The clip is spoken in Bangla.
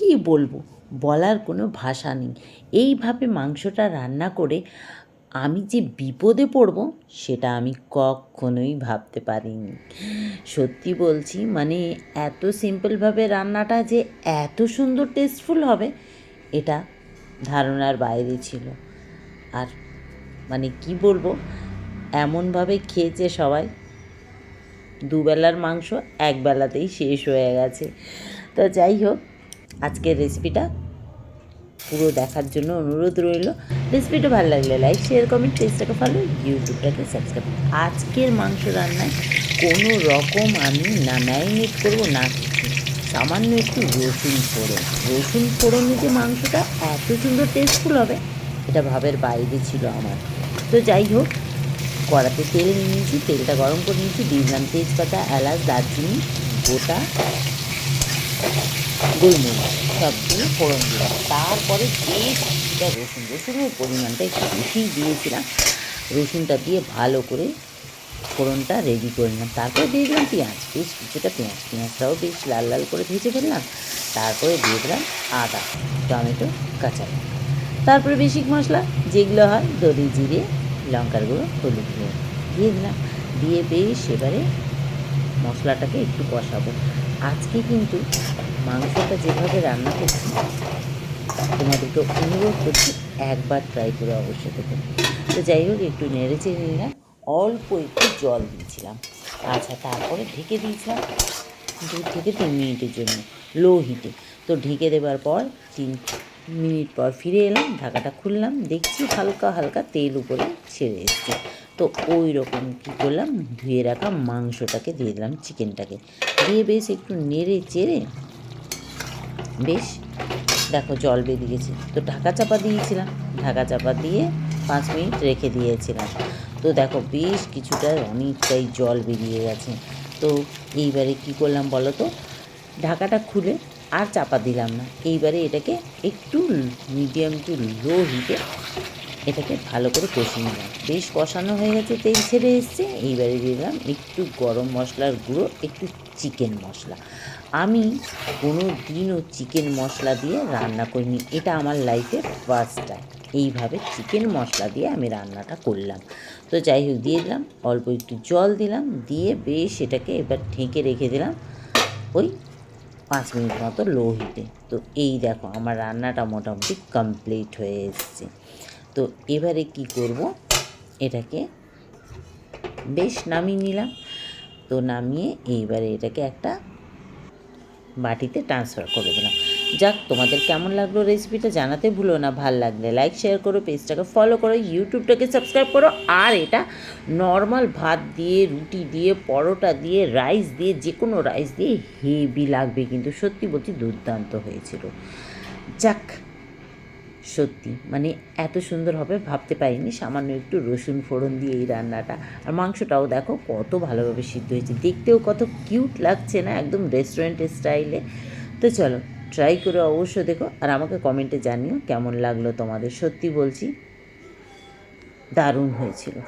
কী বলব? বলার কোনো ভাষা নেই। এইভাবে মাংসটা রান্না করে আমি যে বিপদে পড়ব, সেটা আমি কখনোই ভাবতে পারিনি। সত্যি বলছি মানে এত সিম্পলভাবে রান্নাটা যে এত সুন্দর টেস্টফুল হবে, এটা ধারণার বাইরে ছিল। আর মানে কি বলব, এমনভাবে খেয়েছে সবাই। দুবেলার মাংস এক বেলাতেই শেষ হয়ে গেছে। তো যাই হোক আজকের রেসিপিটা পুরো দেখার জন্য অনুরোধ রইল। রেসিপিটা ভালো লাগলে লাইক শেয়ার কমেন্ট পেজটাকে ফলো ইউটিউবটাকে সাবস্ক্রাইব আজকের মাংস রান্নায় কোনো রকম আমি না ম্যারিনেট করব, না কিছু। সামান্য একটু রসুন ফোড়ন। রসুন ফোড়নে যে মাংসটা এত সুন্দর টেস্টফুল হবে, এটা ভাবের বাইরে ছিল আমার। তো যাই হোক, কড়াতে তেল নিয়ে নিয়েছি, তেলটা গরম করে নিয়েছি, দিয়ে দিলাম তেজপাতা, এলাচ, দারচিনি, গোটা গোলমরিচ সবগুলো ফোড়ন দিলাম তারপরে বেশ কিছুটা রসুন রসুনের পরিমাণটা একটু বেশিই দিয়েছিলাম। রসুনটা দিয়ে ভালো করে ফোড়নটা রেডি করে নিলাম। তারপরে দিয়ে দিলাম পেঁয়াজ। বেশ কিছুটা পেঁয়াজ। পেঁয়াজটাও বেশ লাল লাল করে ভেজে ফেললাম। তারপরে দিয়ে দিলাম আদা টমেটো কাঁচা লঙ্কা। তারপরে বেসিক মশলা যেগুলো হয় দড়ি জিরে লঙ্কার গুঁড়ো হলুদ গুঁড়ো দিয়ে দিলাম। দিয়ে বেশ এবারে মশলাটাকে একটু কষাবো। আজকে কিন্তু মাংসটা যেভাবে রান্না করছি তোমাদেরকে অনুরোধ করছি একবার ট্রাই করে অবশ্যই দেখুন তো যাই হোক, একটু নেড়ে চেড়ে নিলাম, অল্প একটু জল দিয়েছিলাম। আচ্ছা তারপরে ঢেকে দিয়েছিলাম। দু থেকে তিন মিনিটের জন্য লো হিটে তো ঢেকে দেওয়ার পর তিন মিনিট পর ফিরে এলাম, ঢাকাটা খুললাম, দেখছি হালকা হালকা তেল উপরে ছেড়ে এসছে। তো ওই রকম কী করলাম, ধুয়ে রাখা মাংসটাকে দিয়ে দিলাম চিকেনটাকে দিয়ে বেশ একটু নেড়ে চেড়ে বেশ, দেখো জল বেরিয়ে গেছে। তো ঢাকা চাপা দিয়েছিলাম। ঢাকা চাপা দিয়ে পাঁচ মিনিট রেখে দিয়েছিলাম। তো দেখো বেশ কিছুটা অনেকটাই জল বেরিয়ে গেছে। তো এইবারে কি করলাম বলো তো? ঢাকাটা খুলে আর চাপা দিলাম না। এইবারে এটাকে একটু মিডিয়াম টু লো হিটে এটাকে ভালো করে কষিয়ে নিলাম। বেশ কষানো হয়ে গেছে, তেল ছেড়ে এসছে। এইবারে দিলাম একটু গরম মশলার গুঁড়ো, একটু চিকেন মশলা। আমি কোনো দিনও চিকেন মশলা দিয়ে রান্না করিনি। এটা আমার লাইফে ফার্স্ট টাইম এইভাবে চিকেন মশলা দিয়ে আমি রান্নাটা করলাম। তো যাই হোক, দিয়ে দিলাম, অল্প একটু জল দিলাম, দিয়ে বেশ এটাকে এবার ঢেকে রেখে দিলাম ওই পাঁচ মিনিট মতো লো হিটে তো এই দেখো, আমার রান্নাটা মোটামুটি কমপ্লিট হয়ে এসছে। তো এবারে কি করব? এটাকে বেশ নামিয়ে নিলাম। তো নামিয়ে এইবারে এটাকে একটা বাটিতে ট্রান্সফার করে দিলাম। যাক, তোমাদের কেমন লাগল রেসিপিটা জানাতে ভুলো না। ভালো লাগলে লাইক শেয়ার করো পেজটাকে ফলো করো ইউটিউবটাকে সাবস্ক্রাইব করো। আর এটা নর্মাল ভাত দিয়ে, রুটি দিয়ে, পরোটা দিয়ে রাইস দিয়ে যে কোনো রাইস দিয়ে হেভি লাগবে। কিন্তু সত্যি বলছি দুর্দান্ত হয়েছিল। যাক সত্যি। মানে এত সুন্দর হবে, ভাবতে পারিনি। সামান্য একটু রসুন ফোড়ন দিয়ে এই রান্নাটা। আর মাংসটাও দেখো, কত ভালোভাবে সিদ্ধ হয়েছে। দেখতেও কত কিউট লাগছে না, একদম রেস্টুরেন্টের স্টাইলে তো চলো ট্রাই করে অবশ্য দেখো। আর আমাকে কমেন্টে জানিও কেমন লাগল তোমাদের। সত্যি বলছি, দারুণ হয়েছিল।